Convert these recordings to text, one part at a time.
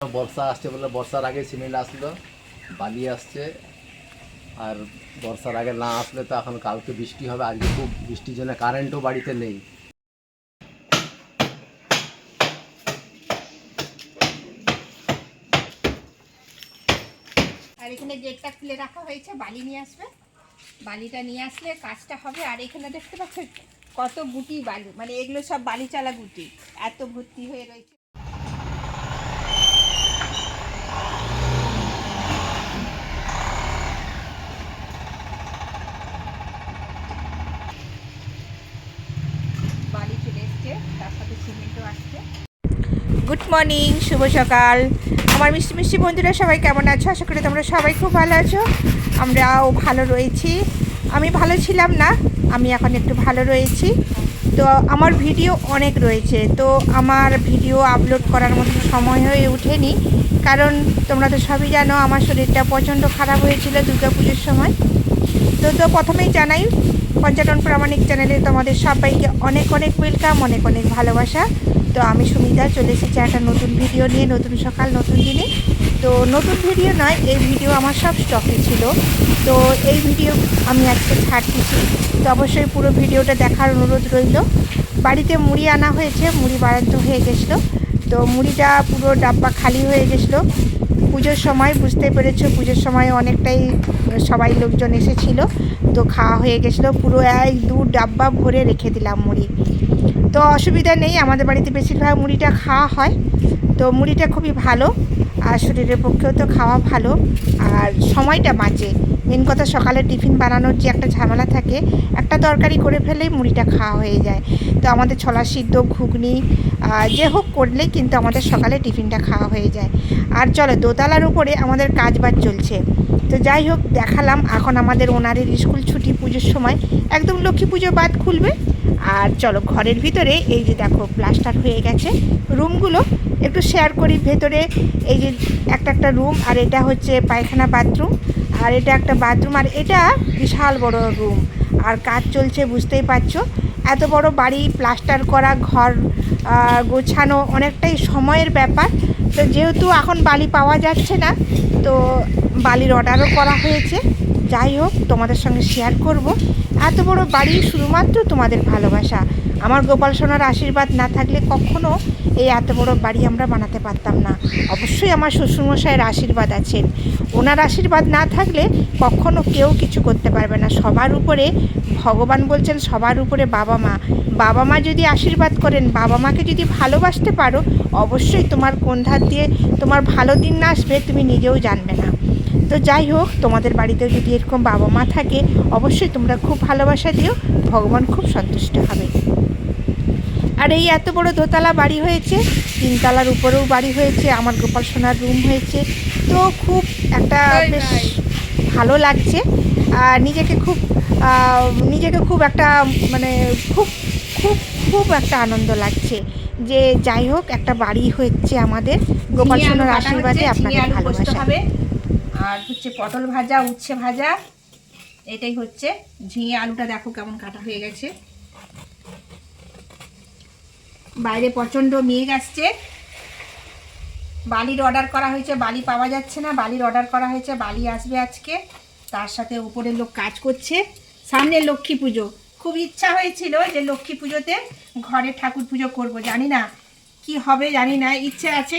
বর্ষা আসছে বলে বর্ষার আগে সিমেন্ট আসলো, বালি আসছে, আর বর্ষার আগে না আসলে তো এখন কালকে বৃষ্টি হবে, আজকে খুব বৃষ্টির জন্য কারেন্টও বাড়িতে নেই। আর এখানে গেটটা খুলে রাখা হয়েছে, বালি নিয়ে আসবে। বালিটা নিয়ে আসলে কাজটা হবে, আর এখানে দেখতে পাচ্ছেন কত গুটি বালি মানে এগুলো সব বালি চালা গুটি, এত ভর্তি হয়ে রয়েছে বালি চলে এসছে তার সাথে সিমেন্টও আসছে গুড মর্নিং শুভ সকাল। আমার মিষ্টি মিষ্টি বন্ধুরা, সবাই কেমন আছো? আশা করি তোমরা সবাই খুব ভালো আছো। আমরাও ভালো রয়েছি। আমি ভালো ছিলাম না, আমি এখন একটু ভালো রয়েছি। তো আমার ভিডিও অনেক রয়েছে, তো আমার ভিডিও আপলোড করার মতো সময় হয়ে ওঠেনি। কারণ তোমরা তো সবই জানো, আমার শরীরটা প্রচণ্ড খারাপ হয়েছিল দুর্গাপুজোর সময়। তো তো প্রথমেই জানাই, পঞ্চাটন প্রামাণিক চ্যানেলে তোমাদের সবাইকে অনেক অনেক ওয়েলকাম অনেক অনেক ভালোবাসা। তো আমি সুমিতা, চলে এসেছি একটা নতুন ভিডিও নিয়ে, নতুন সকাল, নতুন দিনে। তো নতুন ভিডিও নয়, এই ভিডিও আমার সব স্টকে ছিল। তো এই ভিডিও আমি আজকে ছাড়তেছি। তো অবশ্যই পুরো ভিডিওটা দেখার অনুরোধ রইল। বাড়িতে মুড়ি আনা হয়েছে, মুড়ি বাড়ান্ত হয়ে গেছিল। তো মুড়িটা পুরো ডাব্বা খালি হয়ে গেছিল। পুজোর সময়, বুঝতে পেরেছ, পুজোর সময় অনেকটাই সবাই লোকজন এসেছিল। তো খাওয়া হয়ে গেছিল। পুরো এক দু ডাব্বা ভরে রেখে দিলাম মুড়ি। তো অসুবিধা নেই, আমাদের বাড়িতে বেশিরভাগ মুড়িটা খাওয়া হয়। তো মুড়িটা খুবই ভালো, আর শরীরের পক্ষেও তো খাওয়া ভালো। আর সময়টা বাঁচে। মেন কথা সকালে টিফিন বানানোর যে একটা ঝামেলা থাকে, একটা তরকারি করে ফেলেই মুড়িটা খাওয়া হয়ে যায়। তো আমাদের ছোলা সিদ্ধ, ঘুগনি যে হোক করলেই কিন্তু আমাদের সকালে টিফিনটা খাওয়া হয়ে যায়। আর চলো, দোতলার উপরে আমাদের কাজ বাজ চলছে। তো যাই হোক, দেখালাম। এখন আমাদের ওনারের স্কুল ছুটি পুজোর সময়। একদম লক্ষ্মী পুজো বাদ খুলবে। আর চলো ঘরের ভিতরে এই যে দেখো প্লাস্টার হয়ে গেছে। রুমগুলো একটু শেয়ার করি ভেতরে। এই যে একটা একটা রুম আর এটা হচ্ছে পায়খানা বাথরুম আর এটা একটা বাথরুম আর এটা বিশাল বড় রুম আর কাজ চলছে বুঝতেই পারছ। এত বড় বাড়ি প্লাস্টার করা, ঘর গোছানো অনেকটাই সময়ের ব্যাপার। তো যেহেতু এখন বালি পাওয়া যাচ্ছে না, তো বালির অর্ডারও করা হয়েছে। যাই হোক, তোমাদের সঙ্গে শেয়ার করব। এত বড় বাড়ি শুধুমাত্র তোমাদের ভালোবাসা। আমার গোপাল সোনার আশীর্বাদ না থাকলে কখনো এই এত বড় বাড়ি আমরা বানাতে পারতাম না। অবশ্যই আমার শ্বশুরমশাইয়ের আশীর্বাদ আছেন ওনার আশীর্বাদ না থাকলে কখনো কেউ কিছু করতে পারবে না। সবার উপরে ভগবান বলছেন, সবার উপরে বাবা মা। বাবা মা যদি আশীর্বাদ করেন, বাবা মাকে যদি ভালোবাসতে পারো, অবশ্যই তোমার কোন ধার দিয়ে তোমার ভালো দিন না আসবে তুমি নিজেও জানবে না। তো যাই হোক তোমাদের বাড়িতেও যদি এরকম বাবা মা থাকে অবশ্যই তোমরা খুব ভালোবাসা দিও ভগবান খুব সন্তুষ্ট হবে। আর এই এত বড় দোতলা বাড়ি হয়েছে তিনতলার উপরেও বাড়ি হয়েছে আমার গোপাল সোনার রুম হয়েছে। তো খুব একটা বেশ ভালো লাগছে। আর নিজেকে খুব নিজেকে খুব একটা মানে খুব খুব খুব একটা আনন্দ লাগছে। যে যাই হোক একটা বাড়ি হচ্ছে আমাদের। গোপাল সোনার আশীর্বাদে আপনাদের ভালোবাসা। হবে আর হচ্ছে পটল ভাজা, উচ্ছে ভাজা, এটাই হচ্ছে ঝিঙে আলুটা দেখো কেমন কাটা হয়ে গেছে। বাইরে প্রচণ্ড মেঘ আসছে। বালির অর্ডার করা হয়েছে, বালি পাওয়া যাচ্ছে না, বালির অর্ডার করা হয়েছে, বালি আসবে আজকে। তার সাথে উপরের লোক কাজ করছে। সামনে লক্ষ্মী পুজো। খুব ইচ্ছা হয়েছিল যে লক্ষ্মী পুজোতে ঘরে ঠাকুর পুজো করব, জানি না কি হবে, জানি না, ইচ্ছে আছে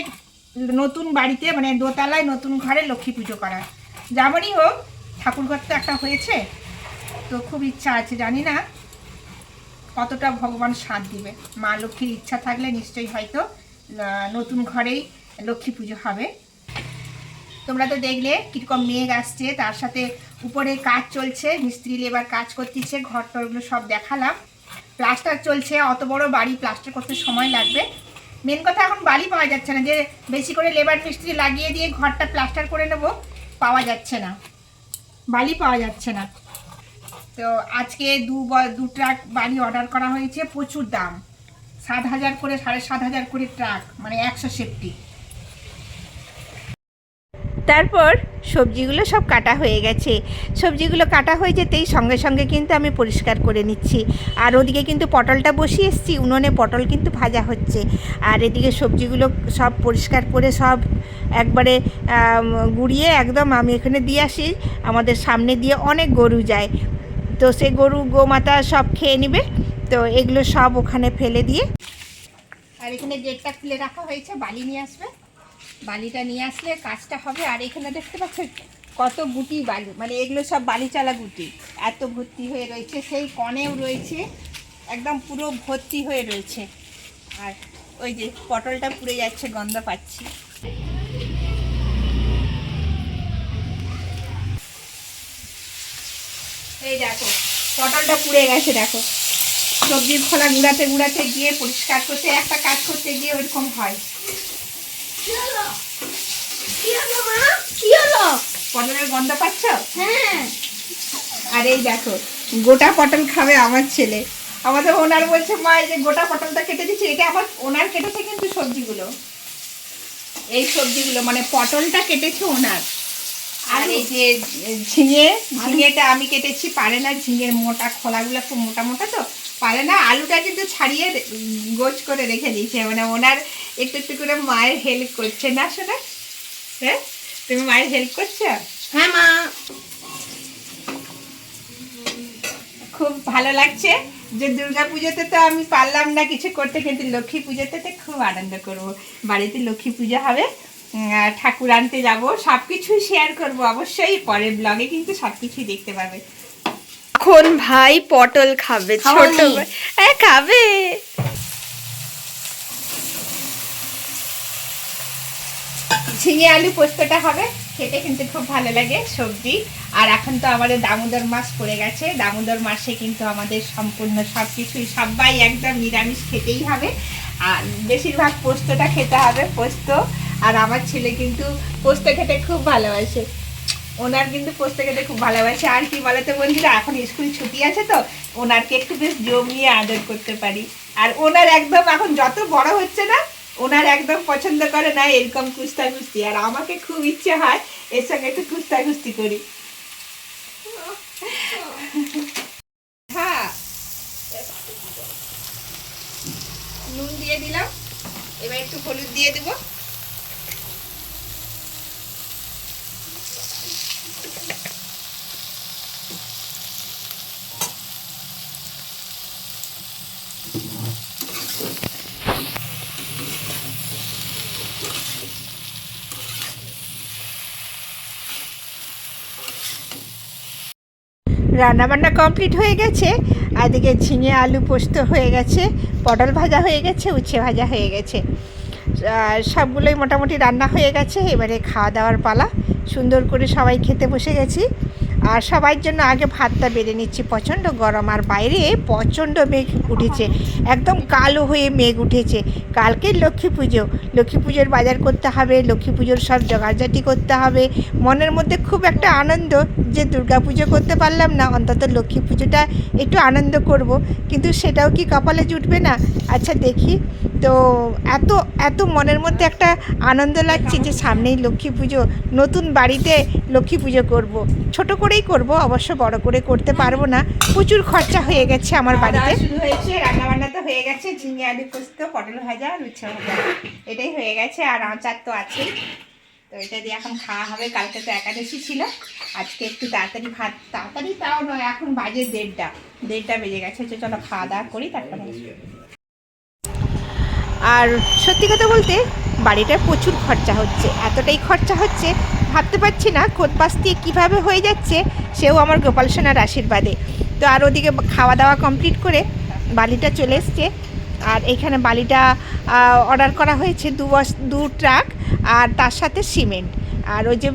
নতুন বাড়িতে মানে দোতলায় নতুন ঘরে লক্ষ্মী পুজো করার। যেমনই হোক, ঠাকুর ঘর তো একটা হয়েছে, তো খুব ইচ্ছা আছে, জানি না কতটা ভগবান সাথ দিবে। মা লক্ষ্মীর ইচ্ছা থাকলে নিশ্চয়ই হয়তো নতুন ঘরেই লক্ষ্মী পুজো হবে। তোমরা তো দেখলে কীরকম মেঘ আসছে, তার সাথে উপরে কাজ চলছে, মিস্ত্রি লেবার কাজ করতেছে ঘর টরগুলো সব দেখালাম। প্লাস্টার চলছে, অত বড় বাড়ি, প্লাস্টার করতে সময় লাগবে। মেন কথা এখন বালি পাওয়া যাচ্ছে না, যে বেশি করে লেবার মিস্ত্রি লাগিয়ে দিয়ে ঘরটা প্লাস্টার করে নেব, পাওয়া যাচ্ছে না। বালি পাওয়া যাচ্ছে না। তো আজকে দু দু ট্রাক বালি অর্ডার করা হয়েছে, প্রচুর দাম। সাত হাজার করে, সাড়ে সাত হাজার করে ট্রাক মানে একশো সেফটি তারপর সবজিগুলো সব কাটা হয়ে গেছে। সবজিগুলো কাটা হয়ে যেতেই সঙ্গে সঙ্গে কিন্তু আমি পরিষ্কার করে নিচ্ছি। আর ওদিকে কিন্তু পটলটা বসিয়ে এসেছি, উনুনে পটল কিন্তু ভাজা হচ্ছে। আর এদিকে সবজিগুলো সব পরিষ্কার করে সব একবারে গুঁড়িয়ে একদম আমি এখানে দিয়ে আসি। আমাদের সামনে দিয়ে অনেক গরু যায়। তো সে গরু, গোমাতা সব খেয়ে নেবে। তো এগুলো সব ওখানে ফেলে দিয়ে। আর এখানে গেটটা খুলে রাখা হয়েছে, বালি নিয়ে আসবে। বালিটা নিয়ে আসলে কাজটা হবে, আর এখানে দেখতে পাচ্ছেন কত গুটি বালি মানে এগুলো সব বালিচালা গুটি। এত ভর্তি হয়ে রয়েছে, সেই কনেও রয়েছে, একদম পুরো ভর্তি হয়ে রয়েছে। আর ওই যে পটলটা পুড়ে যাচ্ছে, গন্ধ পাচ্ছি। এই দেখো, পটলটা পুড়ে গেছে, দেখো। সবজির খোলা গুঁড়াতে গুঁড়াতে গিয়ে পরিষ্কার করতে, একটা কাজ করতে গিয়ে ওইরকম হয়। পটলের গন্ধ পাচ্ছ? হ্যাঁ। আর এই দেখো গোটা পটল খাবে আমার ছেলে। আমাদের ওনার বলছে মা এই যে গোটা পটলটা কেটে দিচ্ছে এটা আবার ওনার কেটেছে কিন্তু সবজিগুলো। এই সবজিগুলো মানে পটলটা কেটেছে ওনার। আর এই যে ঝিঙে ঝিঙেটা আমি কেটেছি পারে না ঝিঙের মোটা খোলাগুলো খুব মোটা মোটা তো পারে না। আলুটা কিন্তু ছাড়িয়ে গোছ করে রেখে দিয়েছে মানে ওনার একটু একটু করে মায়ের হেল্প করছে না শোনা? হ্যাঁ? তুমি মায়ের হেল্প করছ? হ্যাঁ মা। খুব ভালো লাগছে যে দুর্গা পুজোতে তো আমি পারলাম না কিছু করতে কিন্তু লক্ষ্মী পুজোতে তো খুব আনন্দ করব। বাড়িতে লক্ষ্মী পুজো হবে ঠাকুর আনতে যাব সব কিছুই শেয়ার করব অবশ্যই পরের ব্লগে কিন্তু সব কিছুই দেখতে পাবে। এখন ভাই পটল খাবে ছোট ভাই। হ্যাঁ খাবে। ঝিঙে আলু পোস্তটা হবে, খেতে কিন্তু খুব ভালো লাগে সবজি। আর এখন তো আমাদের দামোদর মাস পড়ে গেছে, দামোদর মাসে কিন্তু আমাদের সম্পূর্ণ সব কিছুই সবাই একদম নিরামিষ খেতেই হবে। আর বেশিরভাগ পোস্তটা খেতে হবে, পোস্ত। আর আমার ছেলে কিন্তু পোস্ত খেতে খুব ভালোবাসে। ওনার কিন্তু পোস্ত খেতে খুব ভালোবাসে। আর কি বলতো বন্ধুরা, এখন স্কুল ছুটি আছে তো, ওনারকে একটু বেশ জমিয়ে আদর করতে পারি। আর ওনার একদম এখন যত বড় হচ্ছে না ওনার একদম পছন্দ করে না, এরকম কুস্তা কুস্তি আর আমাকে খুব ইচ্ছে হয় এর সঙ্গে একটু কুস্তা কুস্তি করি। হ্যাঁ। নুন দিয়ে দিলাম। এবার একটু হলুদ দিয়ে দেবো। রান্নাবান্না কমপ্লিট হয়ে গেছে এদিকে ঝিঙে আলু পোস্ত হয়ে গেছে, পটল ভাজা হয়ে গেছে, উচ্ছে ভাজা হয়ে গেছে। সবগুলোই মোটামুটি রান্না হয়ে গেছে, এবারে খাওয়া দাওয়ার পালা। সুন্দর করে সবাই খেতে বসে গেছি। আর সবার জন্য আগে ভাতটা বেড়ে নিচ্ছি। প্রচণ্ড গরম আর বাইরে প্রচণ্ড মেঘ উঠেছে। একদম কালো হয়ে মেঘ উঠেছে। কালকে লক্ষ্মী পুজো। লক্ষ্মী পুজোর বাজার করতে হবে, লক্ষ্মী পুজোর সব জোগাড়জাটি করতে হবে। মনের মধ্যে খুব একটা আনন্দ যে দুর্গা পুজো করতে পারলাম না, অন্তত লক্ষ্মী পুজোটা একটু আনন্দ করব। কিন্তু সেটাও কি কপালে জুটবে না? আচ্ছা দেখি। তো এত এত মনের মধ্যে একটা আনন্দ লাগছে যে সামনেই লক্ষ্মী পুজো নতুন বাড়িতে লক্ষ্মী পুজো করব। ছোট করেই করব অবশ্য বড় করে করতে পারব না। প্রচুর খরচা হয়ে গেছে আমার বাড়িতে। শুরু হয়েছে রান্না বান্না তো হয়ে গেছে ঝিঙে আলু পোস্ত পটল ভাজা আর উচ্ছে ভাজা এটাই হয়ে গেছে আর আচার তো আছেই। তো এটা দিয়ে এখন খাওয়া হবে কালকে তো একাদশী ছিল। আজকে একটু তাড়াতাড়ি ভাত তাড়াতাড়ি তাও নয় এখন বাজে দেড়টা। দেড়টা বেজে গেছে চলো খাওয়া দাওয়া করি তারপরে আর সত্যি কথা বলতে, বাড়িটায় প্রচুর খরচা হচ্ছে। এতটাই খরচা হচ্ছে, ভাবতে পারছি না খোদ পাশ দিয়ে কীভাবে হয়ে যাচ্ছে, সেও আমার গোপাল সোনার আশীর্বাদে। তো আর ওদিকে খাওয়া দাওয়া কমপ্লিট করে বালিটা চলে এসছে। আর এখানে বালিটা অর্ডার করা হয়েছে দু বস, দু ট্রাক আর তার সাথে সিমেন্ট আর ওই যে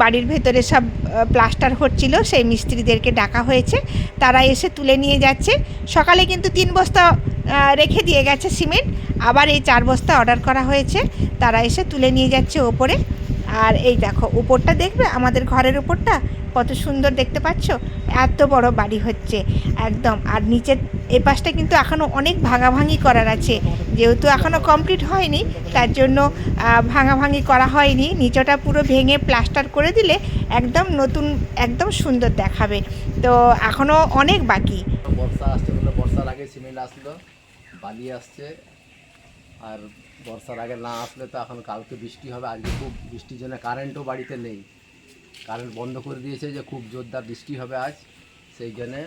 বাড়ির ভেতরে সব প্লাস্টার হচ্ছিল, সেই মিস্ত্রিদেরকে ডাকা হয়েছে। তারা এসে তুলে নিয়ে যাচ্ছে। সকালে কিন্তু তিন বস্তা রেখে দিয়ে গেছে সিমেন্ট। আবার এই চার বস্তা অর্ডার করা হয়েছে। তারা এসে তুলে নিয়ে যাচ্ছে ওপরে। আর এই দেখো, উপরটা দেখবে? আমাদের ঘরের উপরটা? কত সুন্দর দেখতে পাচ্ছ? এত বড় বাড়ি হচ্ছে। একদম। আর নিচের এ পাশটা কিন্তু এখনও অনেক ভাঙাভাঙি করার আছে। যেহেতু এখনও কমপ্লিট হয়নি, তার জন্য ভাঙাভাঙি করা হয়নি। নিচটা পুরো ভেঙে প্লাস্টার করে দিলে একদম নতুন, একদম সুন্দর দেখাবে। তো এখনও অনেক বাকি। বর্ষা বর্ষার আগে সিমেন্ট আসলো। বালি আসছে। আর বর্ষার আগে না আসলে তো এখন কালকে বৃষ্টি হবে, আজকে খুব বৃষ্টির জন্য কারেন্টও বাড়িতে নেই। কারেন্ট বন্ধ করে দিয়েছে যে খুব জোরদার বৃষ্টি হবে আজ। সেই জন্যে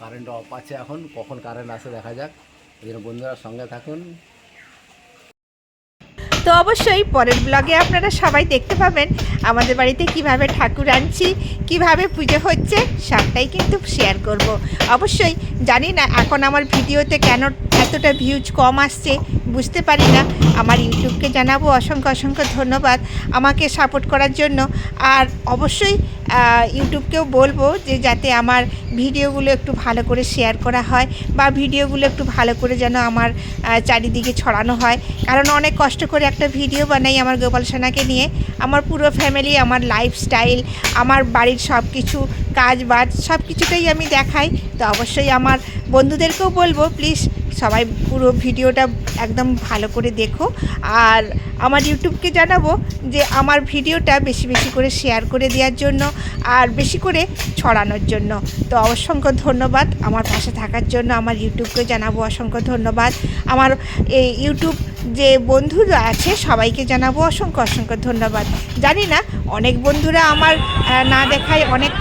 কারেন্ট অফ আছে এখন, কখন কারেন্ট আসে দেখা যাক। এই জন্য বন্ধুরা সঙ্গে থাকুন। তো অবশ্যই পরের ব্লগে আপনারা সবাই দেখতে পাবেন আমাদের বাড়িতে কীভাবে ঠাকুর আনছি, কীভাবে পুজো হচ্ছে, সবটাই কিন্তু শেয়ার করব। অবশ্যই জানি না এখন আমার ভিডিওতে কেন এতটা ভিউজ কম আসছে, বুঝতে পারি না। আমার ইউটিউবকে জানাব, অসংখ্য অসংখ্য ধন্যবাদ আমাকে সাপোর্ট করার জন্য। আর অবশ্যই ইউটিউবকেও বলব যে, যাতে আমার ভিডিওগুলো একটু ভালো করে শেয়ার করা হয় বা ভিডিওগুলো একটু ভালো করে যেন আমার চারিদিকে ছড়ানো হয়। কারণ অনেক কষ্ট করে একটা ভিডিও বানাই আমার গোপাল সোনাকে নিয়ে। আমার পুরো ফ্যামিলি আমার লাইফস্টাইল আমার বাড়ির সব কিছু কাজ বাজ সব কিছুটাই আমি দেখাই। তো অবশ্যই আমার বন্ধুদেরকেও বলব প্লিজ সবাই পুরো ভিডিওটা একদম ভালো করে দেখো। আর আমার ইউটিউবকে জানাব যে আমার ভিডিওটা বেশি বেশি করে শেয়ার করে দেওয়ার জন্য আর বেশি করে ছড়ানোর জন্য। তো অসংখ্য ধন্যবাদ আমার পাশে থাকার জন্য। আমার ইউটিউবকে জানাব অসংখ্য ধন্যবাদ। আমার এই ইউটিউব যে বন্ধুরা আছে, সবাইকে জানাব অসংখ্য অসংখ্য ধন্যবাদ। জানি না, অনেক বন্ধুরা আমার না দেখায়, অনেক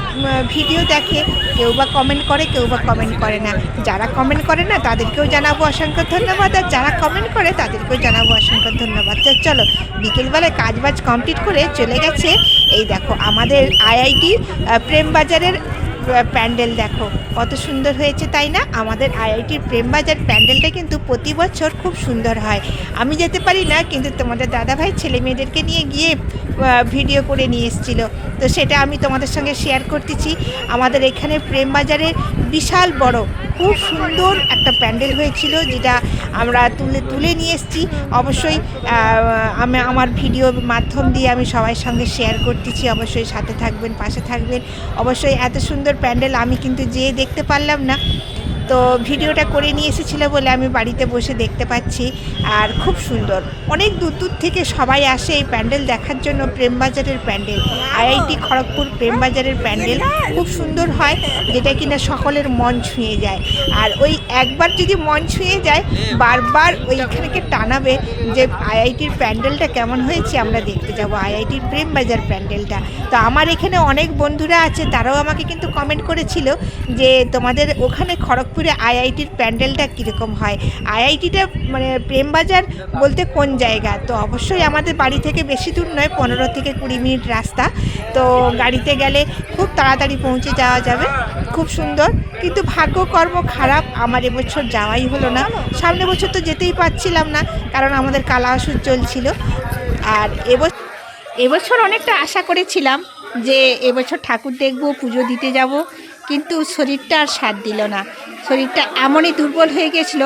ভিডিও দেখে, কেউ বা কমেন্ট করে, কেউ বা কমেন্ট করে না। যারা কমেন্ট করে না, তাদেরকেও জানাব অসংখ্য ধন্যবাদ, আর যারা কমেন্ট করে, তাদেরকেও জানাব অসংখ্য ধন্যবাদ। তো চলো, বিকেলবেলায় কাজ বাজ কমপ্লিট করে চলে গেছে। এই দেখো, আমাদের আইআইটি প্রেমবাজারের প্যান্ডেল দেখো। কত সুন্দর হয়েছে, তাই না? আমাদের আইআইটির প্রেমবাজার প্যান্ডেলটা কিন্তু প্রতি বছর খুব সুন্দর হয়। আমি যেতে পারি না, কিন্তু তোমাদের দাদাভাই ছেলে মেয়েদেরকে নিয়ে গিয়ে ভিডিও করে নিয়ে এসেছিল। তো সেটা আমি তোমাদের সঙ্গে শেয়ার করতেছি। আমাদের এখানে প্রেমবাজারে বিশাল বড়, খুব সুন্দর একটা প্যান্ডেল হয়েছিল, যেটা আমরা তুলে তুলে নিয়ে এসেছি। অবশ্যই আমি, আমার ভিডিওর মাধ্যম দিয়ে আমি সবার সঙ্গে শেয়ার করতেছি। অবশ্যই সাথে থাকবেন, পাশে থাকবেন। অবশ্যই এত সুন্দর প্যান্ডেল আমি কিন্তু যেয়ে দেখতে পারলাম না। তো ভিডিওটা করে নিয়ে এসেছিল বলে আমি বাড়িতে বসে দেখতে পাচ্ছি আর খুব সুন্দর। অনেক দূর দূর থেকে সবাই আসে এই প্যান্ডেল দেখার জন্য, প্রেমবাজারের প্যান্ডেল। আইআইটি খড়গপুর প্রেমবাজারের প্যান্ডেল খুব সুন্দর হয়, যেটা কিনা সকলের মন ছুঁয়ে যায়। আর ওই একবার যদি মন ছুঁয়ে যায়, বারবার ওইখানেকে টানাবে যে আইআইটির প্যান্ডেলটা কেমন হয়েছে, আমরা দেখতে যাব, আইআইটির প্রেমবাজার প্যান্ডেলটা। তো আমার এখানে অনেক বন্ধুরা আছে, তারাও আমাকে কিন্তু কমেন্ট করেছিল যে তোমাদের ওখানে খড়গপুরে আইআইটির প্যান্ডেলটা কীরকম হয়? আইআইটিটা মানে প্রেমবাজার বলতে কোন জায়গা? তো অবশ্যই আমাদের বাড়ি থেকে বেশি দূর নয়, পনেরো থেকে কুড়ি মিনিট রাস্তা। তো গাড়িতে গেলে খুব তাড়াতাড়ি পৌঁছে যাওয়া যাবে। খুব সুন্দর। কিন্তু ভাগ্যকর্ম খারাপ, আমার এবছর যাওয়াই হলো না। সামনে বছর তো যেতেই পারছিলাম না, কারণ আমাদের কালা ওষুধ চলছিল। আর এবছর এবছর অনেকটা আশা করেছিলাম যে এবছর ঠাকুর দেখব, পুজো দিতে যাব। কিন্তু শরীরটা আর সাথ দিল না। শরীরটা এমনই দুর্বল হয়ে গেছিল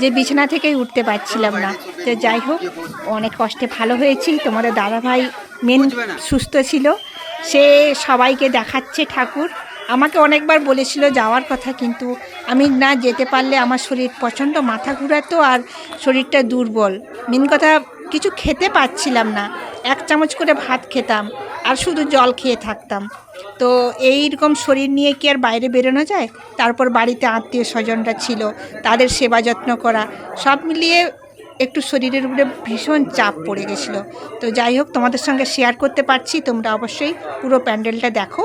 যে বিছানা থেকেই উঠতে পারছিলাম না। তো যাই হোক, অনেক কষ্টে ভালো হয়েছি। তোমাদের দাদাভাই মেন সুস্থ ছিল। সে সবাইকে দেখাচ্ছে ঠাকুর। আমাকে অনেকবার বলেছিল যাওয়ার কথা, কিন্তু আমি না যেতে পারলে আমার শরীর প্রচণ্ড মাথা ঘুরাতো আর শরীরটা দুর্বল। মেন কথা, কিছু খেতে পাচ্ছিলাম না। এক চামচ করে ভাত খেতাম। আর শুধু জল খেয়ে থাকতাম। তো এই রকম শরীর নিয়ে কি আর বাইরে বেরোনো যায়? তারপর বাড়িতে আত্মীয় স্বজনরা ছিল, তাদের সেবা যত্ন করা, সব মিলিয়ে একটু শরীরের উপরে ভীষণ চাপ পড়ে গেছিল। তো যাই হোক, তোমাদের সঙ্গে শেয়ার করতে পারছি, তোমরা অবশ্যই পুরো প্যান্ডেলটা দেখো।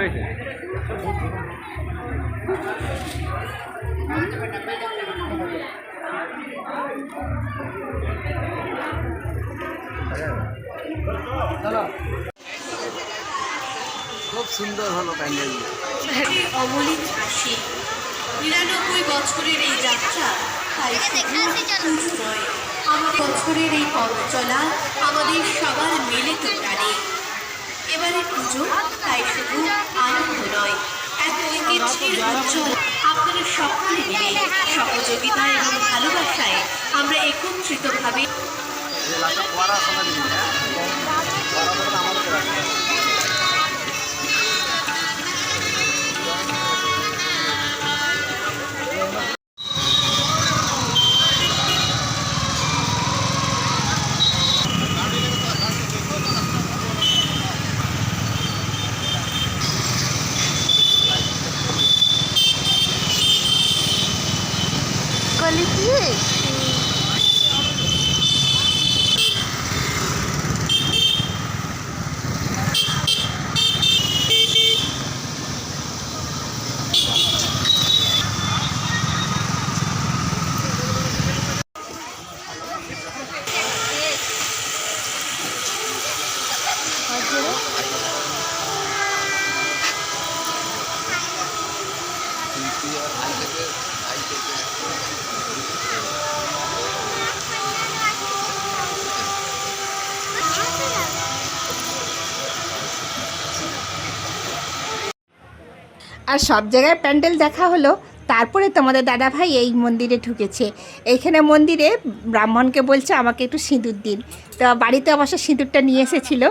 হয়েছে? খুব সুন্দর হলো নিরানব্বই বছরের এই যাত্রা তাই আমার বছরের এই পথ চলা আমাদের সবার মিলিত প্রাণী। এবারে পুজো, তাই শুধু আনন্দ নয় এক ঐতিহ্যের উজ্জ্বল। আপনারা সকলে মিলে সহযোগিতা এবং ভালোবাসায় আমরা একত্রিতভাবে আর সব জায়গায় প্যান্ডেল দেখা হলো, তারপরে তোমাদের দাদা ভাই এই মন্দিরে ঢুকেছে। এইখানে মন্দিরে ব্রাহ্মণকে বলছে আমাকে একটু সিঁদুর দিন। তো বাড়িতে অবশ্য সিঁদুরটা নিয়ে এসেছিল,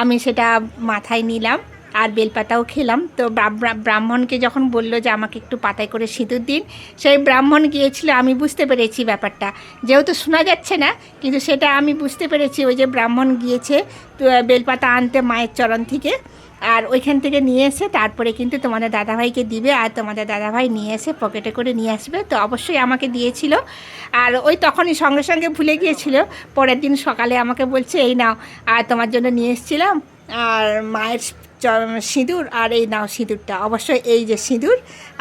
আমি সেটা মাথায় নিলাম। আর বেলপাতাও খেলাম। তো ব্রা- ব্রা- ব্রাহ্মণকে যখন বলল যে আমাকে একটু পাতায় করে সিঁদুর দিন, সেই ব্রাহ্মণ গিয়েছিল, আমি বুঝতে পেরেছি ব্যাপারটা। যেহেতু শোনা যাচ্ছে না, কিন্তু সেটা আমি বুঝতে পেরেছি। ওই যে ব্রাহ্মণ গিয়েছে বেলপাতা আনতে মায়ের চরণ থেকে, আর ওইখান থেকে নিয়ে এসে তারপরে কিন্তু তোমাদের দাদাভাইকে দিবে, আর তোমাদের দাদাভাই নিয়ে এসে পকেটে করে নিয়ে আসবে। তো অবশ্যই আমাকে দিয়েছিল। আর ওই তখনই সঙ্গে সঙ্গে ভুলে গিয়েছিল। পরের দিন সকালে আমাকে বলছে, এই নাও, আর তোমার জন্য নিয়ে এসেছিলাম। আর মায়ের সিঁদুর আর এই নাও সিঁদুরটা। অবশ্যই এই যে সিঁদুর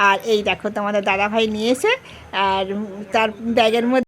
আর এই দেখো তোমাদের দাদাভাই নিয়েছে আর তার ব্যাগের মধ্যে